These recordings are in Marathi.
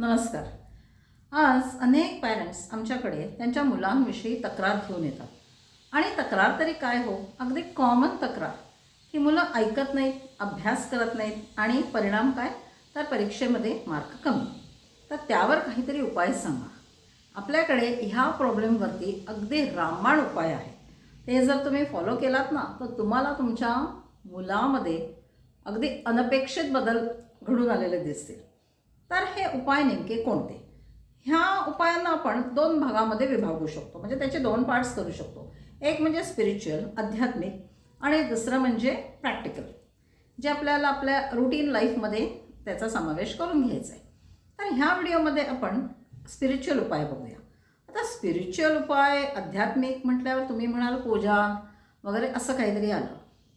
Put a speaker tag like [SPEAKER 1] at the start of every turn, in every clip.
[SPEAKER 1] नमस्कार. आज अनेक पॅरेंट्स आमच्याकडे त्यांच्या मुलांविषयी तक्रार घेऊन येतात. आणि तक्रार तरी काय हो? अगदी कॉमन तक्रार. की मुलं ऐकत नाहीत अभ्यास करत नाहीत आणि परिणाम काय? तर परीक्षेमध्ये मार्क कमी. तर त्यावर काहीतरी उपाय सांगा. आपल्याकडे ह्या प्रॉब्लेमवरती अगदी रामबाण उपाय आहे. ते जर तुम्ही फॉलो केलात ना तर तुम्हाला तुमच्या मुलामध्ये अगदी अनपेक्षित बदल घडून आलेले दिसतील. तर हे उपाय नेमके कोणते? ह्या उपायांना आपण दोन भागामध्ये विभागू शकतो. म्हणजे त्याचे दोन पार्ट्स करू शकतो. एक म्हणजे स्पिरिच्युअल आध्यात्मिक आणि दुसरं म्हणजे प्रॅक्टिकल जे आपल्याला आपल्या रुटीन लाईफमध्ये त्याचा समावेश करून घ्यायचा आहे. तर ह्या व्हिडिओमध्ये आपण स्पिरिच्युअल उपाय बघूया. आता स्पिरिच्युअल उपाय आध्यात्मिक म्हटल्यावर तुम्ही म्हणाल पूजा वगैरे असं काहीतरी आलं.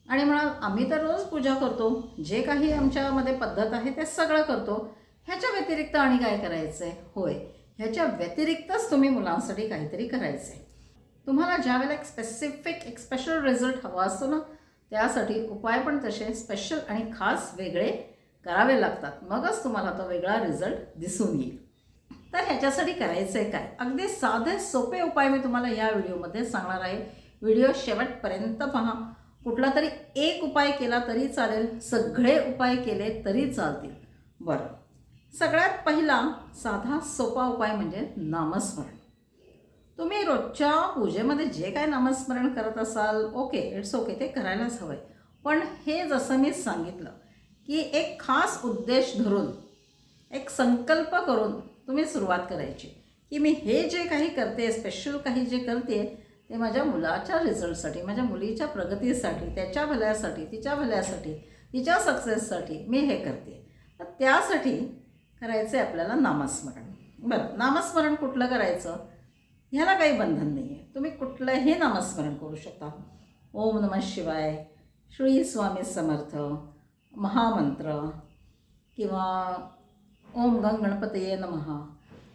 [SPEAKER 1] आणि म्हणाल आम्ही तर रोज पूजा करतो. जे काही आमच्यामध्ये पद्धत आहे ते सगळं करतो. ह्याच्या व्यतिरिक्त आणि काय करायचं आहे होय. ह्याच्या व्यतिरिक्तच तुम्ही मुलांसाठी काहीतरी करायचं आहे तुम्हाला ज्यावेळेला एक स्पेसिफिक एक स्पेशल रिझल्ट हवा असतो ना त्यासाठी उपाय पण तसे स्पेशल आणि खास वेगळे करावे लागतात. मगच तुम्हाला तो वेगळा रिझल्ट दिसून येईल. तर ह्याच्यासाठी करायचं आहे काय? अगदी साधे सोपे उपाय मी तुम्हाला या व्हिडिओमध्ये सांगणार आहे. व्हिडिओ शेवटपर्यंत पहा. कुठला तरी एक उपाय केला तरी चालेल. सगळे उपाय केले तरी चालतील. बरं. सगळ्यात पहिला साधा सोपा उपाय म्हणजे नामस्मरण. तुम्ही रोजच्या पूजेमध्ये जे काय नामस्मरण करत असाल ओके इट्स ओके ते करायलाच हवं आहे पण हे जसं मी सांगितलं की एक खास उद्देश धरून एक संकल्प करून तुम्ही सुरुवात करायची. की मी हे जे काही करते स्पेशल काही जे करते ते माझ्या मुलाच्या रिझल्टसाठी माझ्या मुलीच्या प्रगतीसाठी त्याच्या भल्यासाठी तिच्या भल्यासाठी तिच्या सक्सेससाठी मी हे करते. तर त्यासाठी करायचं आहे आपल्याला नामस्मरण. बरं नामस्मरण कुठलं करायचं? ह्याला काही बंधन नाही आहे तुम्ही कुठलंही नामस्मरण करू शकता. ओम नमः शिवाय श्री स्वामी समर्थ महामंत्र किंवा ओम गंग गणपतये नमः.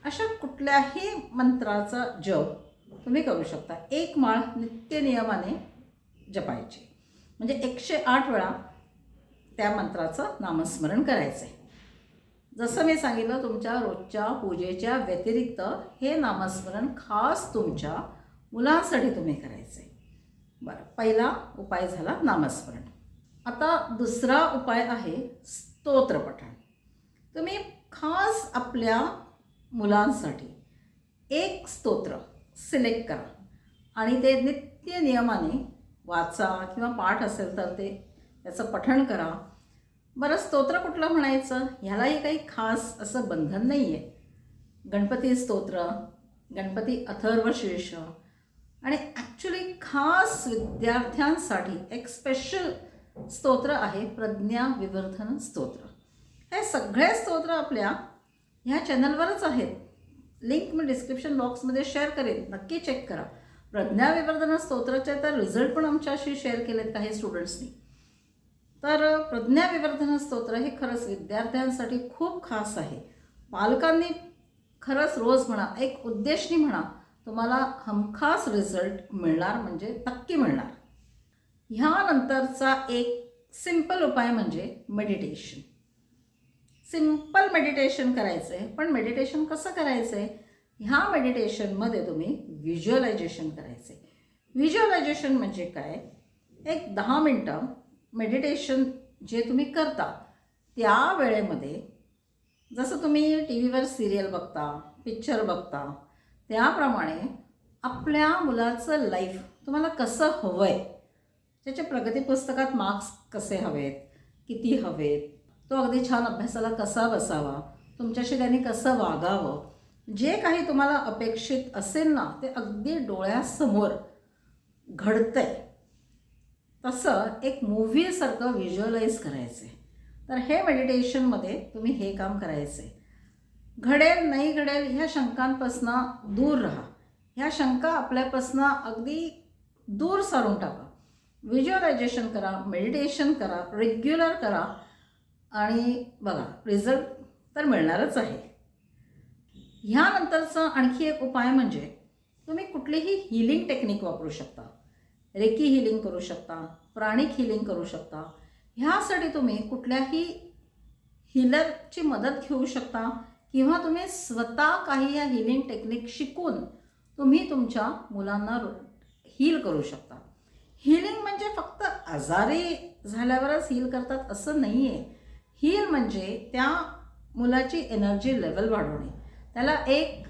[SPEAKER 1] अशा कुठल्याही मंत्राचा जप तुम्ही करू शकता. एक माळ नित्य नियमाने जपायची. म्हणजे एकशे आठ वेळा त्या मंत्राचं नामस्मरण करायचं आहे जसं मी सांगितलं तुमच्या रोजच्या पूजेच्या व्यतिरिक्त हे नामस्मरण खास तुमच्या मुलांसाठी तुम्ही करायचं. आहे बरं पहिला उपाय झाला नामस्मरण. आता दुसरा उपाय आहे स्तोत्रपठण. तुम्ही खास आपल्या मुलांसाठी एक स्तोत्र सिलेक्ट करा आणि ते नित्य नियमाने वाचा किंवा पाठ असेल तर ते त्याचं पठण करा. बरं स्तोत्र कुठलं म्हणायचं? ह्यालाही काही खास असं बंधन नाही आहे गणपती स्तोत्र गणपती अथर्व शीर्ष आणि ॲक्च्युली खास विद्यार्थ्यांसाठी एक स्पेशल स्तोत्र आहे प्रज्ञा विवर्धन स्तोत्र. हे सगळे स्तोत्र आपल्या ह्या चॅनलवरच आहेत. लिंक मी डिस्क्रिप्शन बॉक्समध्ये शेअर करेन. नक्की चेक करा. प्रज्ञा विवर्धन स्तोत्राचे तर रिझल्ट पण आमच्याशी शेअर केलेत काही स्टुडंट्सनी तर प्रज्ञाविवर्धन स्तोत्र हे खरंच विद्यार्थ्यांसाठी खूप खास आहे. पालकांनी खरंच रोज म्हणा एक उद्देशनी म्हणा तुम्हाला हमखास रिझल्ट मिळणार म्हणजे नक्की मिळणार. ह्यानंतरचा एक सिंपल उपाय म्हणजे मेडिटेशन सिंपल मेडिटेशन करायचं आहे पण मेडिटेशन कसं करायचं आहे ह्या मेडिटेशनमध्ये तुम्ही व्हिज्युअलायझेशन करायचं आहे व्हिज्युअलायझेशन म्हणजे काय? एक दहा मिनटं मेडिटेशन जे तुम्ही करता त्या वेळेमध्ये जसं तुम्ही टी व्हीवर सिरियल बघता पिक्चर बघता त्याप्रमाणे आपल्या मुलाचं लाईफ तुम्हाला कसं हवं आहे त्याच्या प्रगती पुस्तकात मार्क्स कसे हवेत किती हवेत तो अगदी छान अभ्यासाला कसा बसावा तुमच्याशी त्यांनी कसं वागावं जे काही तुम्हाला अपेक्षित असेल ना ते अगदी डोळ्यासमोर घडतंय. तसं एक मूव्हीसारखं व्हिज्युअलाइज करायचं आहे तर हे मेडिटेशनमध्ये तुम्ही हे काम करायचं आहे घडेल नाही घडेल ह्या शंकांपासनं दूर राहा. ह्या शंका आपल्यापासनं अगदी दूर सारून टाका. व्हिज्युअलायझेशन करा मेडिटेशन करा रेग्युलर करा. आणि बघा रिझल्ट तर मिळणारच आहे. ह्यानंतरचा आणखी एक उपाय म्हणजे तुम्ही कुठलीही हिलिंग टेक्निक वापरू शकता. रेकी हिलिंग करू शकता प्राणिक हिलिंग करू शकता. ह्यासाठी तुम्ही कुठल्याही हिलरची मदत घेऊ शकता किंवा तुम्ही स्वतः काही या हिलिंग टेक्निक शिकून तुम्ही तुमच्या मुलांना हील करू शकता. हिलिंग म्हणजे फक्त आजारी झाल्यावरच हील करतात असं नाही आहे हील म्हणजे त्या मुलाची एनर्जी लेवल वाढवणे. त्याला एक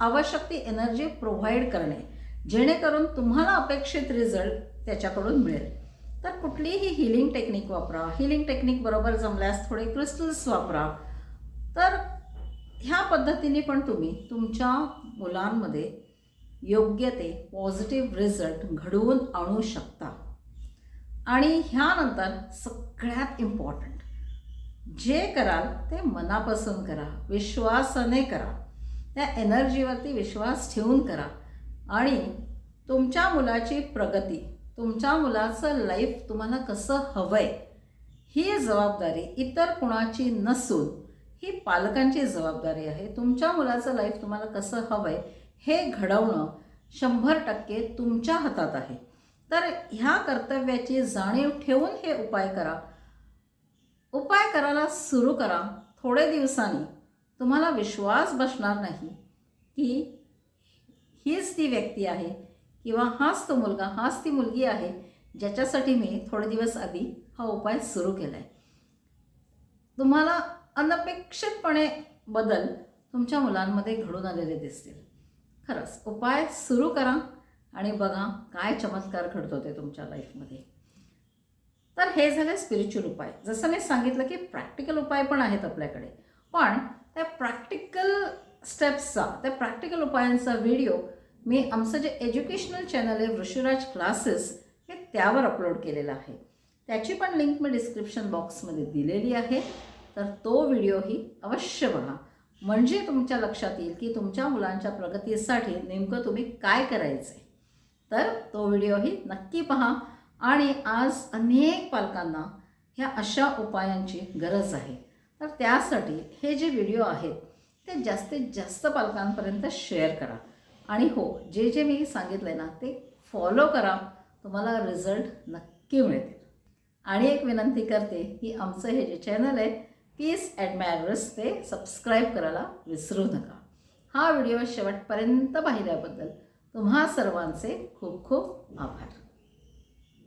[SPEAKER 1] आवश्यक ती एनर्जी प्रोव्हाइड करणे. जेणेकरून तुम्हाला अपेक्षित रिझल्ट त्याच्याकडून मिळेल. तर कुठलीही हिलिंग टेक्निक वापरा. हिलिंग टेक्निक बरोबर जमल्यास थोडे क्रिस्टल्स वापरा. तर ह्या पद्धतीने पण तुम्ही तुमच्या मुलांमध्ये योग्य ते पॉझिटिव्ह रिझल्ट घडवून आणू शकता. आणि ह्यानंतर सगळ्यात इम्पॉर्टंट जे कराल ते मनापासून करा. विश्वासाने करा. त्या एनर्जीवरती विश्वास ठेवून करा. आणि तुमच्या मुलाची प्रगती तुमच्या मुलाचं लाईफ तुम्हाला कसं हवं आहे ही जबाबदारी इतर कुणाची नसून ही पालकांची जबाबदारी आहे. तुमच्या मुलाचं लाईफ तुम्हाला कसं हवं आहे हे घडवणं शंभर टक्के तुमच्या हातात आहे. तर ह्या कर्तव्याची जाणीव ठेवून हे उपाय करा. उपाय करायला सुरू करा. थोडे दिवसांनी तुम्हाला विश्वास बसणार नाही की हीच ती व्यक्ती आहे किंवा हाच तो मुलगा हाच ती मुलगी आहे ज्याच्यासाठी मी थोडे दिवस आधी हा उपाय सुरू केला आहे तुम्हाला अनपेक्षितपणे बदल तुमच्या मुलांमध्ये घडून आलेले दिसतील. खरंच उपाय सुरू करा आणि बघा काय चमत्कार घडतो ते तुमच्या लाईफमध्ये. तर हे झाले स्पिरिच्युअल उपाय. जसं मी सांगितलं की प्रॅक्टिकल उपाय पण आहेत आपल्याकडे. पण त्या प्रॅक्टिकल स्टेप्सचा त्या प्रॅक्टिकल उपायांचा व्हिडिओ मी आमचं जे एज्युकेशनल चॅनल आहे ऋषिराज क्लासेस हे त्यावर अपलोड केलेलं आहे. त्याची पण लिंक मी डिस्क्रिप्शन बॉक्समध्ये दिलेली आहे. तर तो व्हिडिओही अवश्य बघा. म्हणजे तुमच्या लक्षात येईल की तुमच्या मुलांच्या प्रगतीसाठी नेमकं तुम्ही काय करायचं आहे तर तो व्हिडिओही नक्की पहा. आणि आज अनेक पालकांना ह्या अशा उपायांची गरज आहे. तर त्यासाठी हे जे व्हिडिओ आहेत ते जास्तीत जास्त पालकांपर्यंत शेअर करा. आणि हो जे जे मी सांगितलं आहे ना ते फॉलो करा. तुम्हाला रिझल्ट नक्की मिळतील. आणि एक विनंती करते की आमचं हे जे चॅनल आहे पीस ॲडमायरर्स ते सबस्क्राईब करायला विसरू नका. हा व्हिडिओ शेवटपर्यंत पाहिल्याबद्दल तुम्हा सर्वांचे खूप खूप आभार.